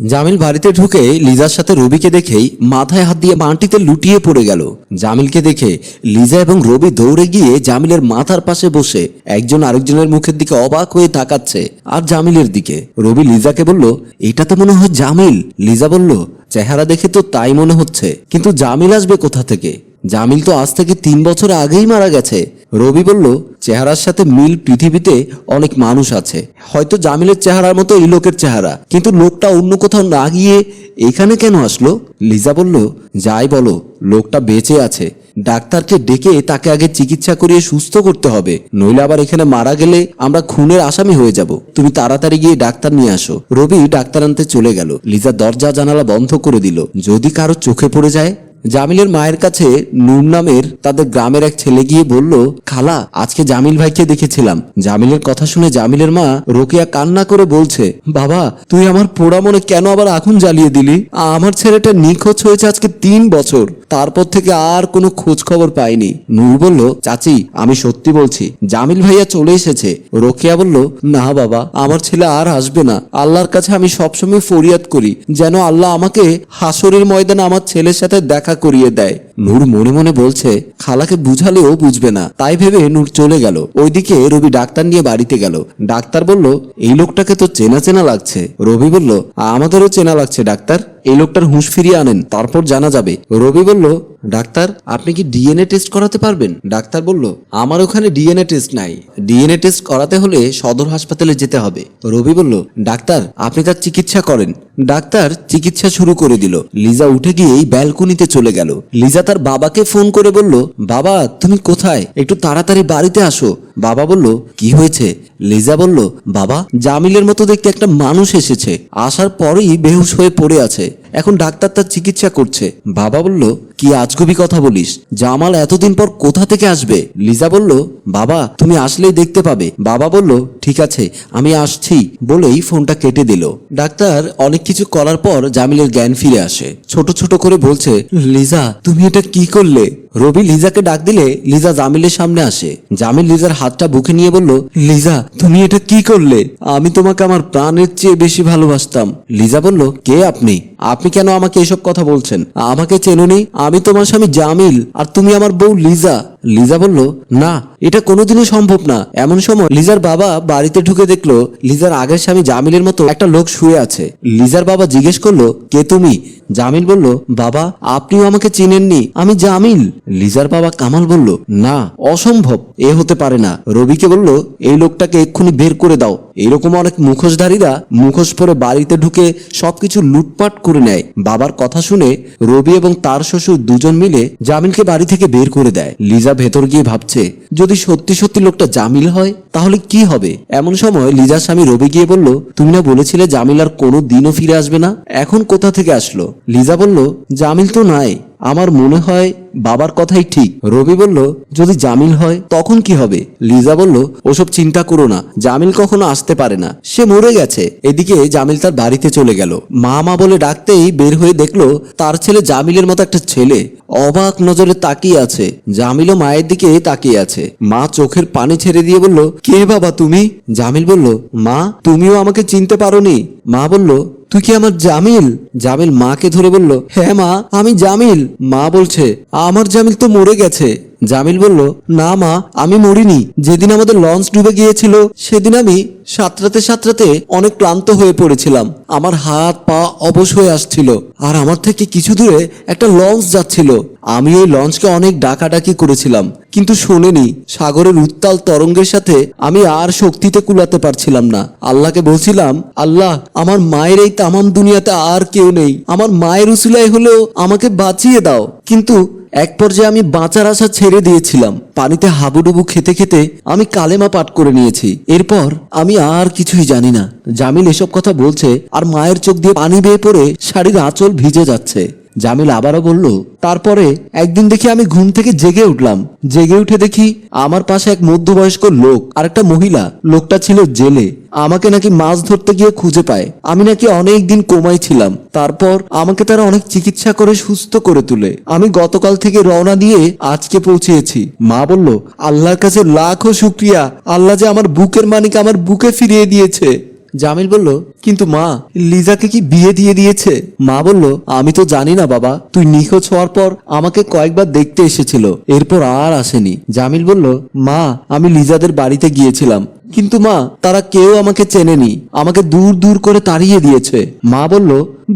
জামিল বাড়িতে ঢুকে লিজার সাথে রবিকে দেখেই মাথায় হাত দিয়ে মাটিতে লুটিয়ে পড়ে গেল। জামিলকে দেখে লিজা এবং রবি দৌড়ে গিয়ে জামিলের মাথার পাশে বসে একজন আরেকজনের মুখের দিকে অবাক হয়ে তাকাচ্ছে আর জামিলের দিকে। রবি লিজাকে বলল, এটা তো মনে হয় জামিল। লিজা বলল, চেহারা দেখে তো তাই মনে হচ্ছে। কিন্তু জামিল আসবে কোথা থেকে? জামিল তো আজ থেকে তিন বছর আগেই মারা গেছে। রবি বলল, চেহারার সাথে মিল পৃথিবীতে অনেক মানুষ আছে। হয়তো জামিলের চেহারার মতো এই লোকের চেহারা। কিন্তু লোকটা অন্য কোথাও না গিয়ে এখানে কেন আসলো? লিজা বলল, যাই বলো, লোকটা বেঁচে আছে। ডাক্তারকে ডেকে তাকে আগে চিকিৎসা করিয়ে সুস্থ করতে হবে। নইলে আবার এখানে মারা গেলে আমরা খুনের আসামি হয়ে যাব। তুমি তাড়াতাড়ি গিয়ে ডাক্তার নিয়ে আসো। রবি ডাক্তার আনতে চলে গেল। লিজা দরজা জানালা বন্ধ করে দিল। যদি কারও চোখে পড়ে যায় জামিলের মায়ের কাছে নূর নামের তাদের গ্রামের এক ছেলে গিয়ে বলল, খালা, আজকে জামিল ভাইকে দেখেছিলাম। জামিলের কথা শুনে জামিলের মা রোকেয়া কান্না করে বলছে, বাবা, তুই আমার পোড়া মনে কেন আবার আগুন জ্বালিয়ে দিলি? আমার ছেলেটা নিখোঁজ হয়েছে আজকে তিন বছর। তারপর থেকে আর কোনো খোঁজ খবর পাইনি। নূর বলল, চাচি, আমি সত্যি বলছি, জামিল ভাইয়া চলে এসেছে। রোকেয়া বলল, না বাবা, আমার ছেলে আর আসবে না। আল্লাহর কাছে আমি সবসময় ফরিয়াদ করি, যেন আল্লাহ আমাকে হাসরের ময়দানে আমার ছেলের সাথে দেখা করিয়ে দেয়। নূর মনে মনে বলছে, খালাকে বুঝালেও বুঝবে না। তাই ভেবে নূর চলে গেল। ওইদিকে রবি ডাক্তার নিয়ে বাড়িতে গেল। ডাক্তার বলল, এই লোকটাকে তো চেনা চেনা লাগছে। রবি বলল, আমাদেরও চেনা লাগছে, ডাক্তার। এই লোকটার হুঁশ ফিরিয়ে আনেন, তারপর জানা যাবে। রবি বলল, ডাক্তার, আপনি কি ডিএনএ টেস্ট করাতে পারবেন? ডাক্তার বলল, আমার ওখানে ডিএনএ টেস্ট নাই। ডিএনএ টেস্ট করাতে হলে সদর হাসপাতালে যেতে হবে। রবি বলল, ডাক্তার, আপনি তার চিকিৎসা করেন। ডাক্তার চিকিৎসা শুরু করে দিল। লিজা উঠে গিয়েই ব্যালকনিতে চলে গেল। লিজা তার বাবাকে ফোন করে বলল, বাবা, তুমি কোথায়? একটু তাড়াতাড়ি বাড়িতে আসো। বাবা বলল, কি হয়েছে? লিজা বলল, বাবা, জামিলের মতো দেখতে একটা মানুষ এসেছে। আসার পরেই বেহুশ হয়ে পড়ে আছে। এখন ডাক্তার তার চিকিৎসা করছে। বাবা বলল কি আজগুবি কথা বলিস? জামাল এতদিন পর কোথা থেকে আসবে? লিজা বলল, বাবা, তুমি আসলেই দেখতে পাবে। বাবা বলল, ঠিক আছে, আমি আসছি। বলেই ফোনটা কেটে দিল। ডাক্তার অনেক কিছু করার পর জামিলের জ্ঞান ফিরে আসে। ছোট ছোট করে বলছে, লিজা, তুমি এটা কি করলে? রবি লিজাকে ডাক দিলে লিজা জামিলের সামনে আসে। জামিল লিজার হাতটা বুকে নিয়ে বলল, লিজা, তুমি এটা কি করলে? আমি তোমাকে আমার প্রাণের চেয়ে বেশি ভালোবাসতাম। লিজা বলল, কে আপনি? আপনি কেন আমাকে এসব কথা বলছেন? আমাকে চেনুনি? আমি তোমার স্বামী জামিল আর তুমি আমার বউ লিজা। লিজা বলল, না, এটা কোনোদিনই সম্ভব না। এমন সময় লিজার বাবা বাড়িতে ঢুকে দেখল লিজার আগের স্বামী জামিলের মতো একটা লোক শুয়ে আছে। লিজার বাবা জিজ্ঞেস করল, কে তুমি? জামিল বলল, বাবা, আপনিও আমাকে চিনেননি, আমি জামিল। লিজার বাবা কামাল বলল, না, অসম্ভব, এ হতে পারে না। রবিকে বলল, এই লোকটাকে এক্ষুনি বের করে দাও। এরকম অনেক মুখোশধারীরা মুখোশ পরে বাড়িতে ঢুকে সবকিছু লুটপাট করে নেয়। বাবার কথা শুনে রবি এবং তার শ্বশুর দুজন মিলে জামিলকে বাড়ি থেকে বের করে দেয়। লিজা ভেতর গিয়ে ভাবছে, যদি সত্যি সত্যি লোকটা জামিল হয়, তাহলে কি হবে? এমন সময় লিজার স্বামী রবি গিয়ে বলল, তুমি না বলেছিলে জামিল আর কোনো দিনও ফিরে আসবে না? এখন কোথা থেকে আসলো? লিজা বলল, জামিল তো নাই। আমার মনে হয় বাবার কথাই ঠিক। রবি বলল, যদি জামিল হয়, তখন কি হবে? লিজা বলল, ওসব চিন্তা করো না, জামিল কখনো আসতে পারে না। সে মরে গেছে। এদিকে জামিল তার বাড়িতে চলে গেল। মা মা বলে ডাকতেই বের হয়ে দেখল, তার ছেলে জামিলের মতো একটা ছেলে। অবাক নজরে তাকিয়ে আছে। জামিলও মায়ের দিকে তাকিয়ে আছে। মা চোখের পানি ছেড়ে দিয়ে বলল, কে বাবা তুমি? জামিল বলল, মা, তুমিও আমাকে চিনতে পারোনি। মা বলল তুই কি আমার জামিল? জামিল মাকে ধরে বলল হ্যাঁ মা, আমি জামিল। মা বলছে, আমার জামিল তো মরে গেছে। জামিল বলল, না মা, আমি মরিনি। যেদিন আমাদের লঞ্চ ডুবে গিয়েছিল, সেদিন আমি সাঁতরাতে সাঁতরাতে অনেক ক্লান্ত হয়ে পড়েছিলাম। আমার হাত, পা অবশ হয়ে আসছিল। আর আমার থেকে কিছু দূরে একটা লঞ্চ যাচ্ছিল। আমি ওই লঞ্চকে অনেক ডাকাডাকি করেছিলাম। কিন্তু শোনেনি, সাগরের উত্তাল তরঙ্গের সাথে আমি আর শক্তিতে কুলাতে পারছিলাম না। আল্লাহকে বলছিলাম, আল্লাহ, আমার মায়ের এই তামাম দুনিয়াতে আর কেউ নেই। আমার মায়ের উসিলায় হলেও আমাকে বাঁচিয়ে দাও। কিন্তু এক পর্যায়ে আমি বাঁচার আশা ছেড়ে দিয়েছিলাম। পানিতে হাবুডুবু খেতে খেতে আমি কালেমা পাঠ করে নিয়েছি। এরপর আমি আর কিছুই জানি না। জামিল এসব কথা বলছে আর মায়ের চোখ দিয়ে পানি বেয়ে পড়ে শাড়ির আঁচল ভিজে যাচ্ছে। জামিল আবারও বলল, তারপরে একদিন দেখি আমি ঘুম থেকে জেগে উঠলাম। জেগে উঠে দেখি আমার পাশে এক মধ্যবয়স্ক লোক আর একটা মহিলা। লোকটা ছিল জেলে। আমাকে নাকি মাছ ধরতে গিয়ে খুঁজে পায়। আমি নাকি অনেক দিন কোমায় ছিলাম। তারপর আমাকে তারা অনেক চিকিৎসা করে সুস্থ করে তুলে। আমি গতকাল থেকে রওনা দিয়ে আজকে পৌঁছেছি। মা বলল, আল্লাহর কাছে লাখো শুক্রিয়া। আল্লাহ যে আমার বুকের মানিক আমার বুকে ফিরিয়ে দিয়েছে। জামিল বলল, কিন্তু মা, লিজাকে কি বিয়ে দিয়ে দিয়েছে? মা বলল, আমি তো জানি না বাবা, তুই নিখোঁজ হওয়ার পর আমাকে কয়েকবার দেখতে এসেছিল, এরপর আর আসেনি। জামিল বলল, মা, আমি লিজাদের বাড়িতে গিয়েছিলাম, কিন্তু মা, তারা কেউ আমাকে চেনেনি, আমাকে দূর দূর করে তাড়িয়ে দিয়েছে। মা বলল,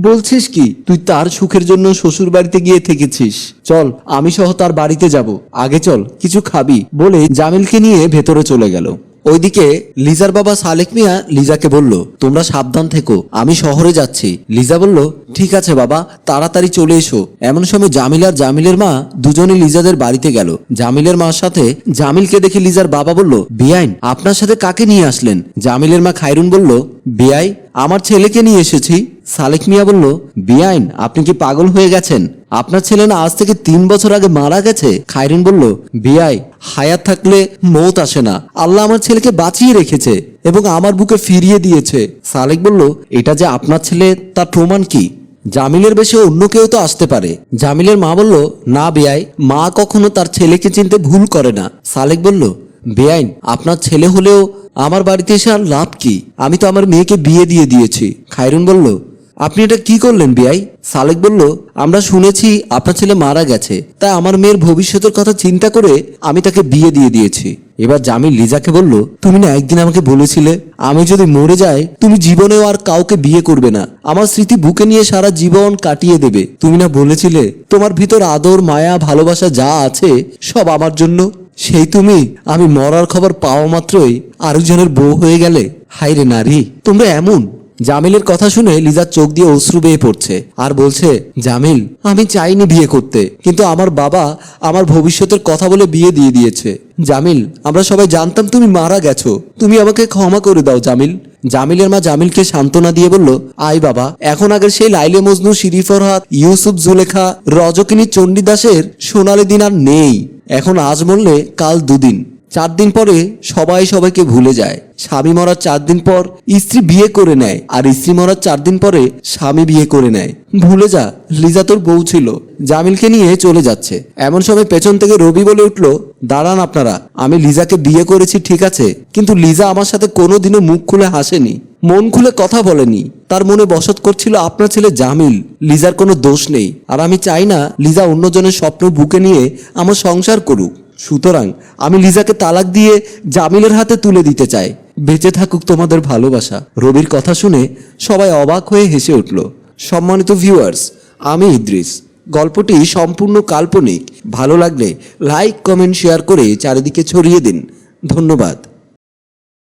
বলছিস কি, তুই তার সুখের জন্য শ্বশুর বাড়িতে গিয়ে থেকেছিস। চল, আমি সহ তার বাড়িতে যাব, আগে চল, কিছু খাবি, বলে জামিলকে নিয়ে ভেতরে চলে গেল। ওইদিকে লিজার বাবা সালেক মিয়া লিজাকে বলল, তোমরা সাবধান থেকো, আমি শহরে যাচ্ছি। লিজা বলল, ঠিক আছে বাবা, তাড়াতাড়ি চলে এসো। এমন সময় জামিল আর জামিলের মা দুজনে লিজাদের বাড়িতে গেল। জামিলের মার সাথে জামিলকে দেখে লিজার বাবা বলল, বিআইন, আপনার সাথে কাকে নিয়ে আসলেন? জামিলের মা খাইরুন বলল, বিআই, আমার ছেলেকে নিয়ে এসেছি। সালেক মিয়া বলল, বিআইন, আপনি কি পাগল হয়ে গেছেন? আপনার ছেলে না আজ থেকে তিন বছর আগে মারা গেছে? খাইরুন বলল, বিআই, হায়াত থাকলে মৌত আসে না। আল্লাহ আমার ছেলেকে বাঁচিয়ে রেখেছে এবং আমার বুকে ফিরিয়ে দিয়েছে। সালেক বলল, এটা যে আপনার ছেলে, তার প্রমাণ কি? জামিলের বেশে অন্য কেউ তো আসতে পারে। জামিলের মা বলল, না বেয়াই মা কখনো তার ছেলেকে চিনতে ভুল করে না। সালেক বলল, বেআইন, আপনার ছেলে হলেও আমার বাড়িতে এসে আর লাভ কি? আমি তো আমার মেয়েকে বিয়ে দিয়ে দিয়েছি। খাইরুন বলল আপনি এটা কি করলেন, বিআই? সালেক বলল, আমরা শুনেছি আপনার ছেলে মারা গেছে, তাই আমার মেয়ের ভবিষ্যতের কথা চিন্তা করে আমি তাকে বিয়ে দিয়ে দিয়েছি। এবার জামিল লিজাকে বলল, তুমি না একদিন আমাকে বলেছিলে, আমি যদি মরে যাই, তুমি জীবনেও আর কাউকে বিয়ে করবে না। আমার স্মৃতি বুকে নিয়ে সারা জীবন কাটিয়ে দেবে। তুমি না বলেছিলে, তোমার ভিতর আদর, মায়া, ভালোবাসা যা আছে, সব আমার জন্য? সেই তুমি, আমি মরার খবর পাওয়া মাত্রই আরেকজনের বউ হয়ে গেলে? হাইরে নারী, তোমরা এমন? জামিলের কথা শুনে লিজার চোখ দিয়ে অশ্রু বেয়ে পড়ছে আর বলছে, জামিল, আমি চাইনি বিয়ে করতে, কিন্তু আমার বাবা আমার ভবিষ্যতের কথা বলে বিয়ে দিয়ে দিয়েছে। জামিল, আমরা সবাই জানতাম তুমি মারা গেছো। তুমি আমাকে ক্ষমা করে দাও, জামিল। জামিলের মা জামিলকে সান্ত্বনা দিয়ে বলল আই বাবা, এখন আগের সেই লাইলে মজনু শিরি ফরহাদ, ইউসুফ, জুলেখা, রজকিনী চণ্ডীদাসের সোনালি দিন আর নেই। এখন আজ মরলে কাল দুদিন। চার দিন পরে সবাই সবাইকে ভুলে যায়। স্বামী মরার চার দিন পর স্ত্রী বিয়ে করে নেয় আর স্ত্রী মরার চার দিন পরে স্বামী বিয়ে করে নেয়। ভুলে যা, লিজা তোর বউ ছিল, জামিলকে নিয়ে চলে যাচ্ছে। এমন সময় পেছন থেকে রবি বলে উঠল, দাঁড়ান আপনারা, আমি লিজাকে বিয়ে করেছি, ঠিক আছে, কিন্তু লিজা আমার সাথে কোনোদিনও মুখ খুলে হাসেনি, মন খুলে কথা বলেনি। তার মনে বসত করছিল, আপনার ছেলে জামিল, লিজার কোনো দোষ নেই, আর আমি চাই না লিজা অন্যজনের স্বপ্ন বুকে নিয়ে আমার সংসার করুক। সুতরাং আমি লিজাকে তালাক দিয়ে জামিলের হাতে তুলে দিতে চাই। বেঁচে থাকুক তোমাদের ভালোবাসা। রবির কথা শুনে সবাই অবাক হয়ে হেসে উঠল। সম্মানিত ভিউয়ার্স আমি ইদ্রিস। গল্পটি সম্পূর্ণ কাল্পনিক। ভালো লাগলে লাইক কমেন্ট শেয়ার করে চারিদিকে ছড়িয়ে দিন। ধন্যবাদ।